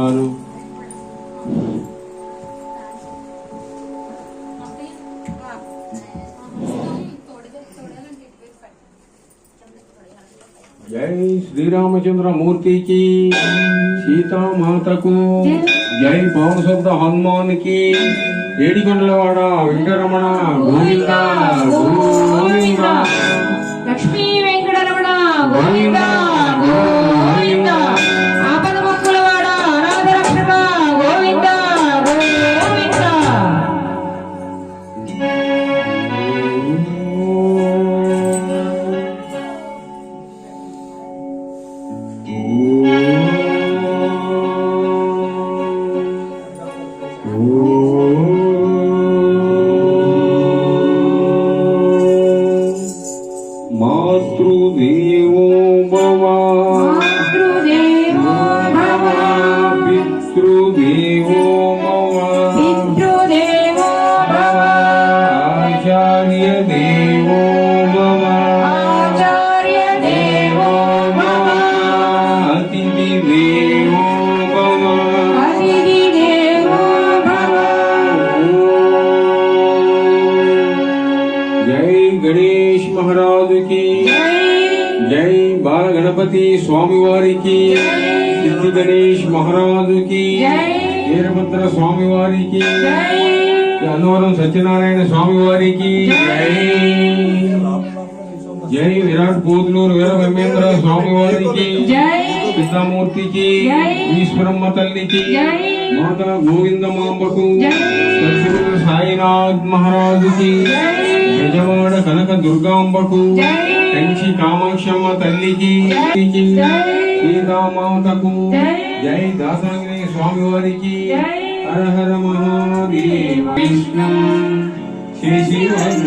అవును జై శ్రీరామచంద్ర మూర్తికి సీతామాతకు. జై పవనశబ్ద హనుమానికి ఏడికొండలవాడ వెంకటరమణ గోవింద. जय गणेश महाराज की। जय बाल गणपति स्वामी वारी की सिद्धि गणेश महाराज की। वीरभद्र स्वामी वारी की అన్నవరం సత్యనారాయణ స్వామి వారికి జై జై విరాట్ పోతులూరు వీర బ్రహ్మేంద్ర స్వామి వారికి జై. ఈశ్వరమ్మ తల్లికి మాత గోవిందమాంబకు సాయినాథ్ మహారాజుకి. యజమాడ కనక దుర్గాంబకు. కంచి కామాక్షమ్మ తల్లికి. సీతామాతకు జై. దాసాంగిని స్వామి వారికి हर हर महादेव कृष्ण। विष्णु शिशिवं